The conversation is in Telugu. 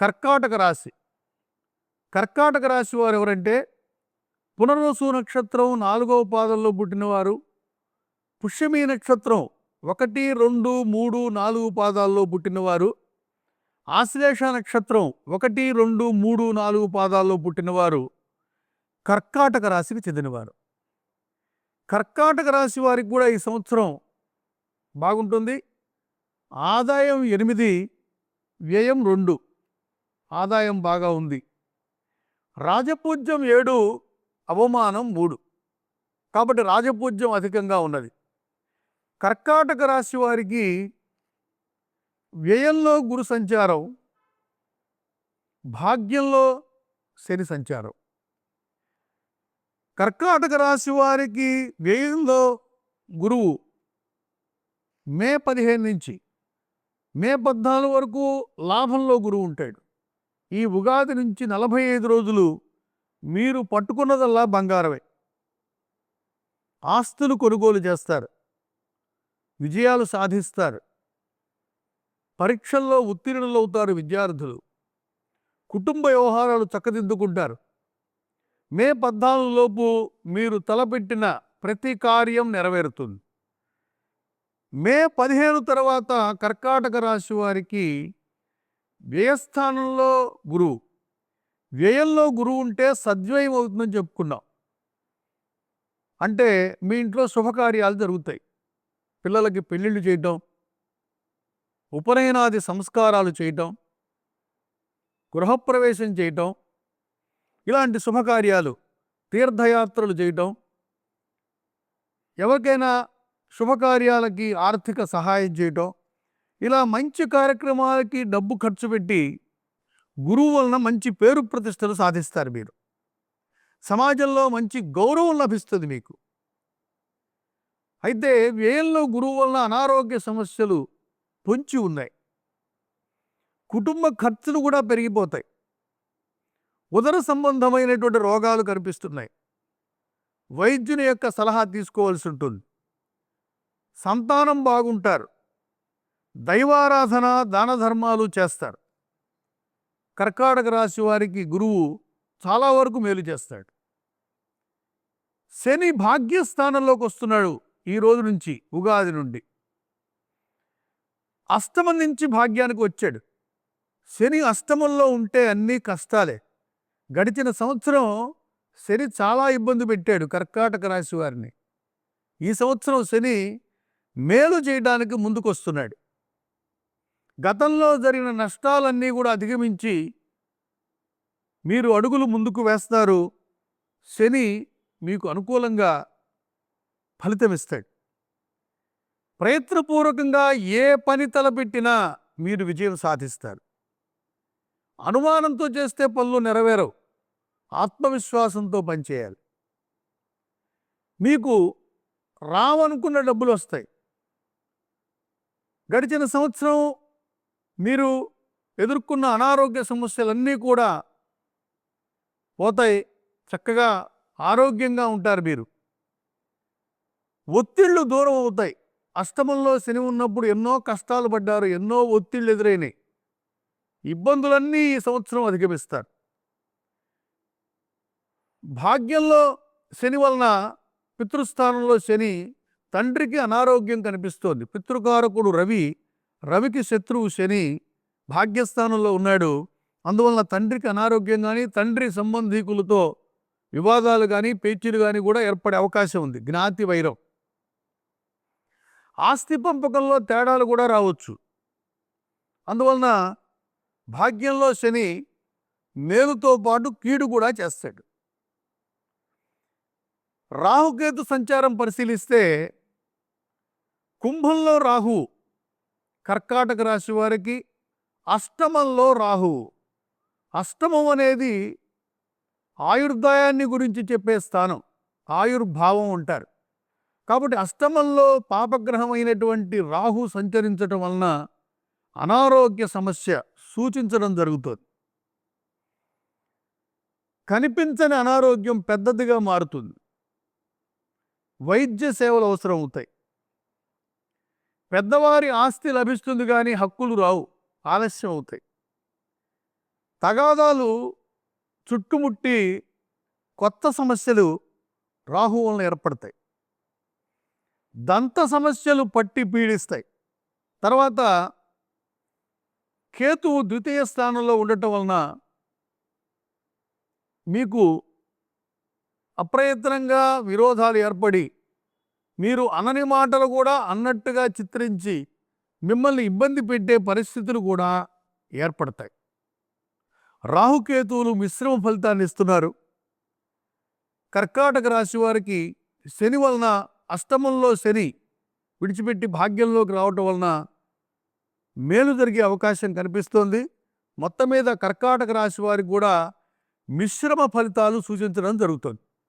కర్కాటక రాశి. కర్కాటక రాశి వారు ఎవరంటే పునర్వసు నక్షత్రం నాలుగవ పాదంలో పుట్టినవారు. పుష్యమి నక్షత్రం ఒకటి రెండు మూడు నాలుగు పాదాల్లో పుట్టినవారు. ఆశ్లేష నక్షత్రం ఒకటి రెండు మూడు నాలుగు పాదాల్లో పుట్టినవారు. కర్కాటక రాశికి చెందినవారు. కర్కాటక రాశి వారికి కూడా ఈ సంవత్సరం బాగుంటుంది. ఆదాయం ఎనిమిది వ్యయం రెండు. ఆదాయం బాగా ఉంది. రాజపూజ్యం ఏడు అవమానం మూడు. కాబట్టి రాజపూజ్యం అధికంగా ఉన్నది. కర్కాటక రాశి వారికి వ్యయంలో గురు సంచారం భాగ్యంలో శని సంచారం. కర్కాటక రాశి వారికి వ్యయంలో గురువు మే పదిహేను నుంచి మే పద్నాలుగు వరకు లాభంలో గురువు ఉంటాడు. ఈ ఉగాది నుంచి నలభై ఐదు రోజులు మీరు పట్టుకున్నదల్లా బంగారమే. ఆస్తులు కొనుగోలు చేస్తారు. విజయాలు సాధిస్తారు. పరీక్షల్లో ఉత్తీర్ణులవుతారు విద్యార్థులు. కుటుంబ వ్యవహారాలు చక్కదిద్దుకుంటారు. మే పద్నాలుగు లోపు మీరు తలపెట్టిన ప్రతి కార్యం నెరవేరుతుంది. మే పదిహేను తర్వాత కర్కాటక రాశి వారికి వ్యయస్థానంలో గురువు. వ్యయంలో గురువు ఉంటే సద్వ్యయం అవుతుందని చెప్పుకున్నాం. అంటే మీ ఇంట్లో శుభకార్యాలు జరుగుతాయి. పిల్లలకి పెళ్ళిళ్ళు చేయటం ఉపనయనాది సంస్కారాలు చేయటం గృహప్రవేశం చేయటం ఇలాంటి శుభకార్యాలు తీర్థయాత్రలు చేయటం ఎవరికైనా శుభకార్యాలకి ఆర్థిక సహాయం చేయటం ఇలా మంచి కార్యక్రమాలకి డబ్బు ఖర్చు పెట్టి గురువు వలన మంచి పేరు ప్రతిష్టలు సాధిస్తారు మీరు. సమాజంలో మంచి గౌరవం లభిస్తుంది మీకు. అయితే వ్యయంలో గురువు వలన అనారోగ్య సమస్యలు పొంచి ఉన్నాయి. కుటుంబ ఖర్చులు కూడా పెరిగిపోతాయి. ఉదర సంబంధమైనటువంటి రోగాలు కనిపిస్తున్నాయి. వైద్యుని యొక్క సలహా తీసుకోవాల్సి ఉంటుంది. సంతానం బాగుంటారు. దైవారాధన దాన ధర్మాలు చేస్తారు. కర్కాటక రాశి వారికి గురువు చాలా వరకు మేలు చేస్తాడు. శని భాగ్యస్థానంలోకి వస్తున్నాడు ఈ రోజు నుంచి ఉగాది నుండి. అష్టమం నుంచి భాగ్యానికి వచ్చాడు. శని అష్టమంలో ఉంటే అన్నీ కష్టాలే. గడిచిన సంవత్సరం శని చాలా ఇబ్బంది పెట్టాడు కర్కాటక రాశి వారిని. ఈ సంవత్సరం శని మేలు చేయడానికి ముందుకొస్తున్నాడు. గతంలో జరిగిన నష్టాలన్నీ కూడా అధిగమించి మీరు అడుగులు ముందుకు వేస్తారు. శని మీకు అనుకూలంగా ఫలితమిస్తాడు ప్రయత్నపూర్వకంగా ఏ పని తలపెట్టినా మీరు విజయం సాధిస్తారు. అనుమానంతో చేస్తే పనులు నెరవేరవు. ఆత్మవిశ్వాసంతో పనిచేయాలి. మీకు రావనుకున్న డబ్బులు వస్తాయి. గడిచిన సంవత్సరం మీరు ఎదుర్కొన్న అనారోగ్య సమస్యలన్నీ కూడా పోతాయి. చక్కగా ఆరోగ్యంగా ఉంటారు మీరు. ఒత్తిళ్ళు దూరం అవుతాయి. అష్టమంలో శని ఉన్నప్పుడు ఎన్నో కష్టాలు పడ్డారు ఎన్నో ఒత్తిళ్ళు ఎదురైనాయి. ఇబ్బందులన్నీ ఈ సంవత్సరం అధిగమిస్తారు. భాగ్యంలో శని వలన పితృస్థానంలో శని తండ్రికి అనారోగ్యం కనిపిస్తోంది. పితృకారకుడు రవి రవికి శత్రువు శని భాగ్యస్థానంలో ఉన్నాడు. అందువలన తండ్రికి అనారోగ్యం కానీ తండ్రి సంబంధీకులతో వివాదాలు కానీ పేచీలు కానీ కూడా ఏర్పడే అవకాశం ఉంది. జ్ఞాతి వైరం. ఆస్తి పంపకంలో తేడాలు కూడా రావచ్చు. అందువలన భాగ్యంలో శని మేలుతో పాటు కీడు కూడా చేస్తాడు. రాహుకేతు సంచారం పరిశీలిస్తే కుంభంలో రాహు కర్కాటక రాశి వారికి అష్టమంలో రాహు అష్టమం అనేది ఆయుర్దాయాన్ని గురించి చెప్పే స్థానం ఆయుర్భావం ఉంటారు కాబట్టి అష్టమంలో పాపగ్రహం అయినటువంటి రాహు సంచరించటం వలన అనారోగ్య సమస్య సూచించడం జరుగుతుంది. కనిపించని అనారోగ్యం పెద్దదిగా మారుతుంది. వైద్య సేవలు అవసరం అవుతాయి పెద్దవారి ఆస్తి లభిస్తుంది కానీ హక్కులు రావు ఆలస్యం అవుతాయి. తగాదాలు చుట్టుముట్టి కొత్త సమస్యలు రాహు వలన ఏర్పడతాయి. దంత సమస్యలు పట్టి పీడిస్తాయి. తర్వాత కేతువు ద్వితీయ స్థానంలో ఉండటం వలన మీకు అప్రయత్నంగా విరోధాలు ఏర్పడి మీరు అనని మాటలు కూడా అన్నట్టుగా చిత్రించి మిమ్మల్ని ఇబ్బంది పెట్టే పరిస్థితులు కూడా ఏర్పడతాయి. రాహుకేతువులు మిశ్రమ ఫలితాన్ని ఇస్తున్నారు. కర్కాటక రాశి వారికి శని వలన అష్టమంలో శని విడిచిపెట్టి భాగ్యంలోకి రావటం వలన మేలు జరిగే అవకాశం కనిపిస్తోంది. మొత్తం మీద కర్కాటక రాశి వారికి కూడా మిశ్రమ ఫలితాలు సూచించడం జరుగుతుంది.